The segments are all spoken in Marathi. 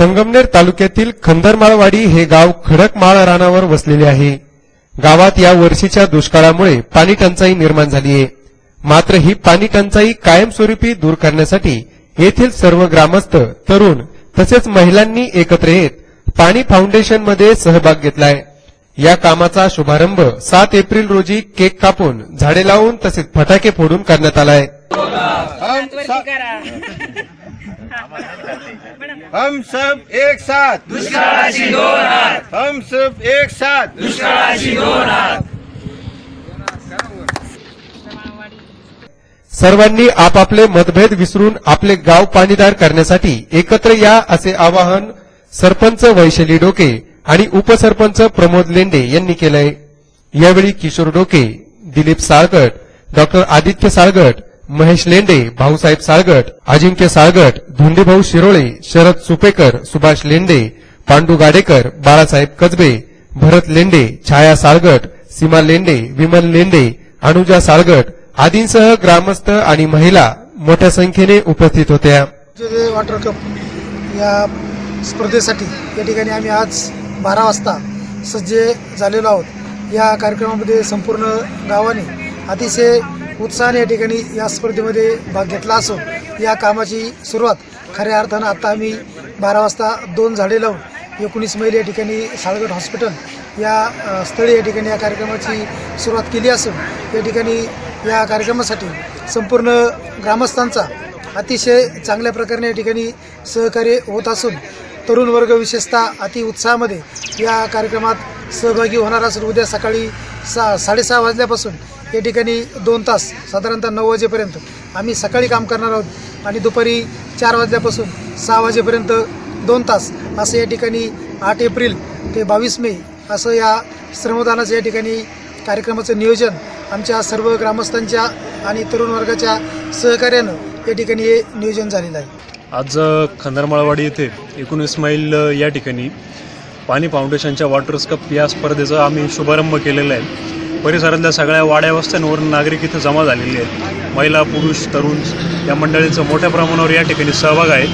संगमनेर तालुक्यातील खंदरमाळवाडी हे गाव खडकमाळ रानावर वसलेले आहे. गावात या वर्षीच्या दुष्काळामुळे पाणी टंचाई निर्माण झाली आहे. मात्र ही पाणी टंचाई कायमस्वरूपी दूर करण्यासाठी येथील सर्व ग्रामस्थ तरुण तसेच महिलांनी एकत्र येत पाणी फाउंडेशनमध्ये सहभाग घेतलाय. या कामाचा शुभारंभ सात एप्रिल रोजी केक कापून झाडे लावून तसेच फटाके फोडून करण्यात आलाय. हम सब एक साथ। दुष्काळाची दोन हात हम सब एक साथ। सर्वांनी आपापले मतभेद विसरून आपले गाव पाणीदार करण्यासाठी एकत्र या असे आवाहन सरपंच वैशाली डोके आणि उपसरपंच प्रमोद लेंडे यांनी केलंय. यावेळी किशोर डोके दिलीप साळगट डॉक्टर आदित्य साळगट महेश लेंडे भाऊसाहेब साळगट अजिंक्य साळगट धोंडीभाऊ शिरोळे शरद सुपेकर सुभाष लेंडे पांडू गाडेकर बाळासाहेब कजबे भरत लेंडे छाया साळगट सीमा लेंडे विमल लेंडे अनुजा साळगट आदींसह ग्रामस्थ आणि महिला मोठ्या संख्येने उपस्थित होत्या. वॉटर कप या स्पर्धेसाठी या ठिकाणी आम्ही आज बारा वाजता सज्ज झालेलो आहोत. या कार्यक्रमामध्ये संपूर्ण गावाने अतिशय उत्साहाने या ठिकाणी या स्पर्धेमध्ये भाग घेतला असून या कामाची सुरुवात खऱ्या अर्थानं आता आम्ही बारा वाजता दोन झाडे लावून एकोणीस मैल या ठिकाणी साळगड हॉस्पिटल या स्थळी या ठिकाणी या कार्यक्रमाची सुरुवात केली असून या ठिकाणी या कार्यक्रमासाठी संपूर्ण ग्रामस्थांचा अतिशय चांगल्या प्रकारे या ठिकाणी सहकार्य होत असून तरुण वर्ग विशेषतः अति उत्साहामध्ये या कार्यक्रमात सहभागी होणार असून उद्या सकाळी सा साडेसहा वाजल्यापासून या ठिकाणी दोन तास साधारणतः नऊ वाजेपर्यंत. आम्ही सकाळी काम करणार आहोत आणि दुपारी चार वाजल्यापासून सहा वाजेपर्यंत दोन तास. असं या ठिकाणी आठ एप्रिल ते बावीस मे असं या श्रमदानाचं या ठिकाणी कार्यक्रमाचं नियोजन आमच्या सर्व ग्रामस्थांच्या आणि तरुण वर्गाच्या सहकार्यानं या ठिकाणी हे नियोजन झालेलं आहे. आज खंदरमाळवाडी येथे एकोणीस मैल या ठिकाणी पाणी फाउंडेशनच्या वॉटर्स कप या स्पर्धेचा आम्ही शुभारंभ केलेला आहे. परिसरातल्या सगळ्या वाड्या वस्त्यांवरून नागरिक इथं जमा झालेले आहेत. महिला पुरुष तरुण या मंडळींचा मोठ्या प्रमाणावर या ठिकाणी सहभाग आहे.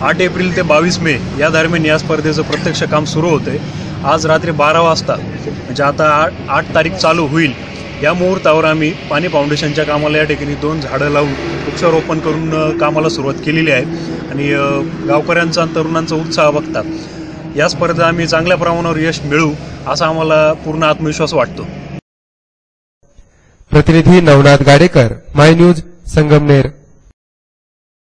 आठ एप्रिल ते बावीस मे या दरम्यान या स्पर्धेचं प्रत्यक्ष काम सुरू होते आज रात्री बारा वाजता म्हणजे आता आठ आठ तारीख चालू होईल. या मुहूर्तावर आम्ही पाणी फाउंडेशनच्या कामाला या ठिकाणी दोन झाडं लावून वृक्षारोपण करून कामाला सुरुवात केलेली आहे. आणि गावकऱ्यांचा आणि तरुणांचा उत्साह बघतात या स्पर्धेत आम्ही चांगल्या प्रमाणावर यश मिळू असा आम्हाला पूर्ण आत्मविश्वास वाटतो. प्रतिनिधी नवनाथ गाडेकर माय न्यूज संगमनेर.